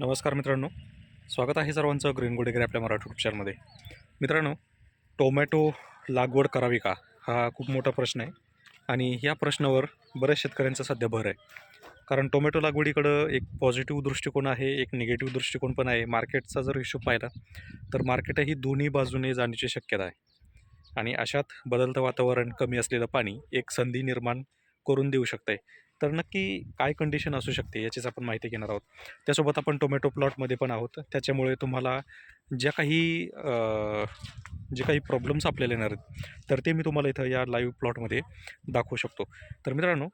नमस्कार मित्रांनो. स्वागत आहे सर्वांचं ग्रीन गुडेगर आपल्या मराठी पिक्चरमध्ये मित्रांनो टोमॅटो लागवड करावी का? हा खूप मोठा प्रश्न आहे. आणि या प्रश्नावर बऱ्याच शेतकऱ्यांचा सध्या भर आहे. कारण टोमॅटो लागवडीकडं एक पॉझिटिव्ह दृष्टिकोन आहे एक निगेटिव्ह दृष्टिकोन पण आहे. मार्केटचा जर हिशोब पाहिला तर मार्केट ही दोन्ही बाजूने जाण्याची शक्यता आहे. आणि अशात बदलतं वातावरण कमी असलेलं पाणी एक संधी निर्माण करून देऊ शकते तर नक्की काय कंडिशन असू शकते याचीच आपण माहिती घेणार आहोत. त्यासोबत आपण टोमॅटो प्लॉटमध्ये पण आहोत. त्याच्यामुळे तुम्हाला ज्या काही जे काही प्रॉब्लेम्स आपल्याला येणार आहेत तर ते मी तुम्हाला इथं या लाईव्ह प्लॉटमध्ये दाखवू शकतो. तर मित्रांनो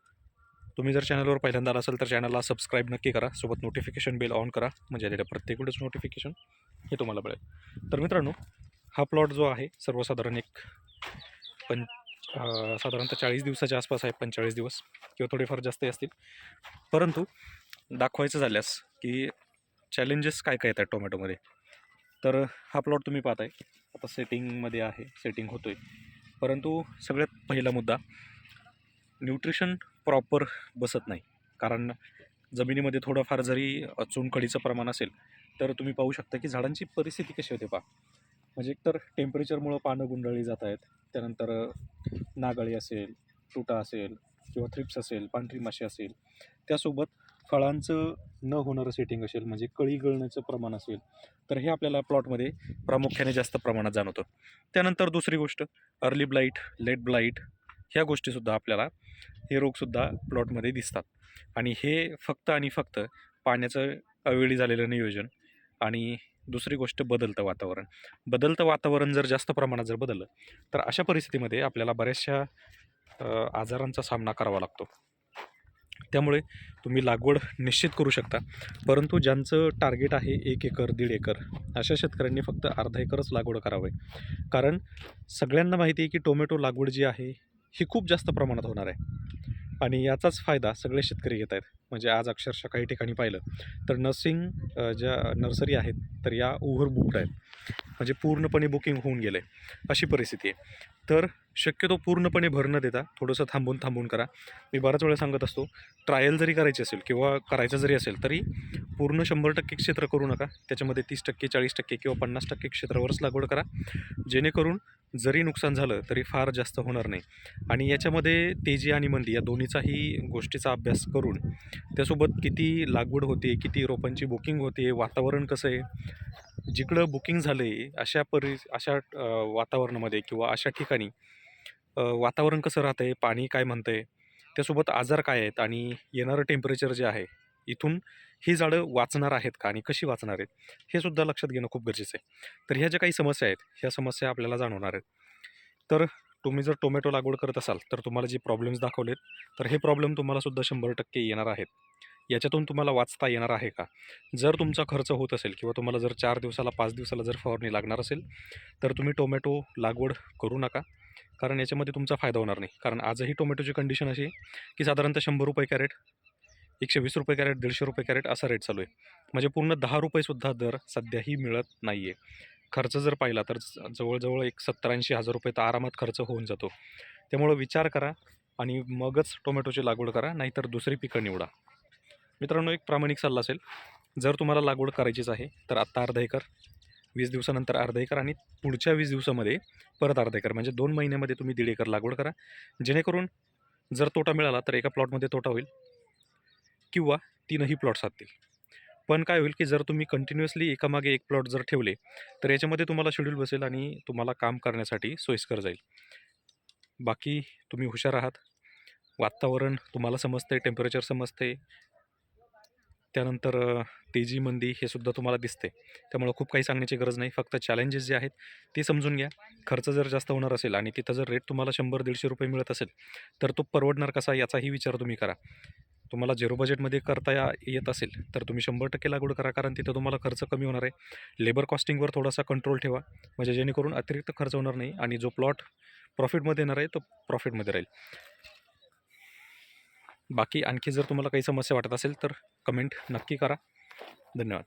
तुम्ही जर चॅनलवर पहिल्यांदा आला असेल तर चॅनलला सबस्क्राईब नक्की करा. सोबत नोटिफिकेशन बेल ऑन करा. म्हणजे आलेल्या प्रत्येक व्हिडिओचं नोटिफिकेशन हे तुम्हाला मिळेल. तर मित्रांनो हा प्लॉट जो आहे सर्वसाधारण एक पण साधारणतः चाळीस दिवसाच्या आसपास आहे पंचेचाळीस दिवस किंवा थोडेफार जास्तही असतील. परंतु दाखवायचं झाल्यास की चॅलेंजेस काय काय येतात टोमॅटोमध्ये? तर हा प्लॉट तुम्ही पाहताय. आता सेटिंगमध्ये आहे सेटिंग होतो आहे परंतु सगळ्यात पहिला मुद्दा न्यूट्रिशन प्रॉपर बसत नाही. कारण जमिनीमध्ये थोडंफार जरी चुनखडीचं प्रमाण असेल तर तुम्ही पाहू शकता की झाडांची परिस्थिती कशी होते पहा. म्हणजे एकतर टेम्परेचरमुळं पानं गुंडळली जात आहेत त्यानंतर नागळी असेल तुटा असेल किंवा थ्रिप्स असेल पांढरी माशी असेल त्यासोबत फळांचं न होणारं सेटिंग असेल म्हणजे कळी गळण्याचं प्रमाण असेल तर हे आपल्याला प्लॉटमध्ये प्रामुख्याने जास्त प्रमाणात जाणवतं. त्यानंतर दुसरी गोष्ट अर्ली ब्लाईट लेट ब्लाईट ह्या गोष्टीसुद्धा आपल्याला हे रोगसुद्धा प्लॉटमध्ये दिसतात. आणि हे फक्त आणि फक्त पाण्याचं अवेळी झालेलं नियोजन आणि दुसरी गोष्ट बदलतं वातावरण. बदलतं वातावरण जर जास्त प्रमाणात जर बदललं तर अशा परिस्थितीमध्ये आपल्याला बऱ्याचशा आजारांचा सामना करावा लागतो. त्यामुळे तुम्ही लागवड निश्चित करू शकता. परंतु ज्यांचं टार्गेट आहे एक एकर दीड एकर अशा शेतकऱ्यांनी फक्त अर्धा एकरच लागवड करावे. कारण सगळ्यांना माहिती आहे की टोमॅटो लागवड जी आहे ही खूप जास्त प्रमाणात होणार आहे. आणि याचाच फायदा सगळे शेतकरी घेत आहेत म्हणजे आज अक्षरशः काही ठिकाणी पाहिलं तर नर्सिंग ज्या नर्सरी आहेत तर या ओव्हर बुकड आहेत. म्हणजे पूर्णपणे बुकिंग होऊन गेलं आहे अशी परिस्थिती आहे. तर शक्यतो पूर्णपणे भर न देता थोडंसं थांबून थांबून करा. मी बऱ्याच वेळा सांगत असतो ट्रायल जरी करायची असेल किंवा करायचं जरी असेल तरी पूर्ण शंभर टक्के क्षेत्र करू नका. त्याच्यामध्ये तीस टक्के चाळीस टक्के किंवा पन्नास टक्के क्षेत्रावरच लागवड करा. जेणेकरून जरी नुकसान झालं तरी फार जास्त होणार नाही. आणि याच्यामध्ये तेजी आणि मंदी या दोन्हीचाही गोष्टीचा अभ्यास करून त्यासोबत किती लागवड होते किती रोपांची बुकिंग होते वातावरण कसं आहे जिकडं बुकिंग झालं आहे अशा परि अशा वातावरणामध्ये किंवा अशा ठिकाणी वातावरण कसं राहतं आहे पाणी काय म्हणतं आहे त्यासोबत आजार काय आहेत आणि येणारं टेम्परेचर जे आहे इथून ही झाडं वाचणार आहेत का आणि कशी वाचणार आहेत हे सुद्धा लक्षात घेणं खूप गरजेचं आहे. तर ह्या ज्या काही समस्या आहेत ह्या समस्या आपल्याला जाणवणार आहेत. तर तुम्ही जर टोमॅटो लागवड करत असाल तर तुम्हाला जे प्रॉब्लेम्स दाखवलेत तर हे प्रॉब्लेम तुम्हाला सुद्धा शंभर टक्के येणार आहेत. याच्यातून तुम्हाला वाचता येणार आहे का? जर तुमचा खर्च होत असेल किंवा तुम्हाला जर चार दिवसाला पाच दिवसाला जर फवारणी लागणार असेल तर तुम्ही टोमॅटो लागवड करू नका. कारण याच्यामध्ये तुमचा फायदा होणार नाही. कारण आजही टोमॅटोची कंडिशन अशी आहे की साधारणतः शंभर रुपये कॅरेट एकशे वीस रुपये कॅरेट दीडशे रुपये कॅरेट असा रेट चालू आहे. म्हणजे पूर्ण दहा रुपयेसुद्धा दर सध्याही मिळत नाही आहे खर्च जर पाहिला तर जवळजवळ एक सत्तर ऐंशी हजार रुपये तर आरामात खर्च होऊन जातो. त्यामुळं विचार करा आणि मगच टोमॅटोची लागवड करा नाहीतर दुसरी पिकं निवडा. मित्रांनो एक प्रामाणिक सल्ला असेल. जर तुम्हाला लागवड करायचीच आहे तर आत्ता अर्धा एकर वीस दिवसानंतर अर्धा एकर आणि पुढच्या वीस दिवसामध्ये परत अर्धा एकर म्हणजे दोन महिन्यामध्ये तुम्ही दीड एकर लागवड करा. जेणेकरून जर तोटा मिळाला तर एका प्लॉटमध्ये तोटा होईल किंवा तीनही प्लॉट साधतील. पण काय होईल की जर तुम्ही कंटिन्युअसली एकामागे एक प्लॉट जर ठेवले तर याच्यामध्ये तुम्हाला शेड्यूल बसेल आणि तुम्हाला काम करण्यासाठी सोयीस्कर जाईल. बाकी तुम्ही हुशार आहात. वातावरण तुम्हाला समजते टेम्परेचर समजते त्यानंतर तेजी मंदी हे सुद्धा तुम्हाला दिसते. त्यामुळं खूप काही सांगण्याची गरज नाही. फक्त चॅलेंजेस जे आहेत ते समजून घ्या. खर्च जर जास्त होणार असेल आणि तिथं जर रेट तुम्हाला शंभर दीडशे रुपये मिळत असेल तर तो परवडणार कसा याचाही विचार तुम्ही करा. तुम्हाला झिरो बजेटमध्ये करता या येत असेल तर तुम्ही शंभर टक्के लागवड करा. कारण तिथं तुम्हाला खर्च कमी होणार आहे. लेबर कॉस्टिंगवर थोडासा कंट्रोल ठेवा. म्हणजे जेणेकरून अतिरिक्त खर्च होणार नाही आणि जो प्लॉट प्रॉफिटमध्ये येणार आहे तो प्रॉफिटमध्ये राहील. बाकी आणखी जर तुम्हाला काही समस्या वाटत असेल तर कमेंट नक्की करा. धन्यवाद.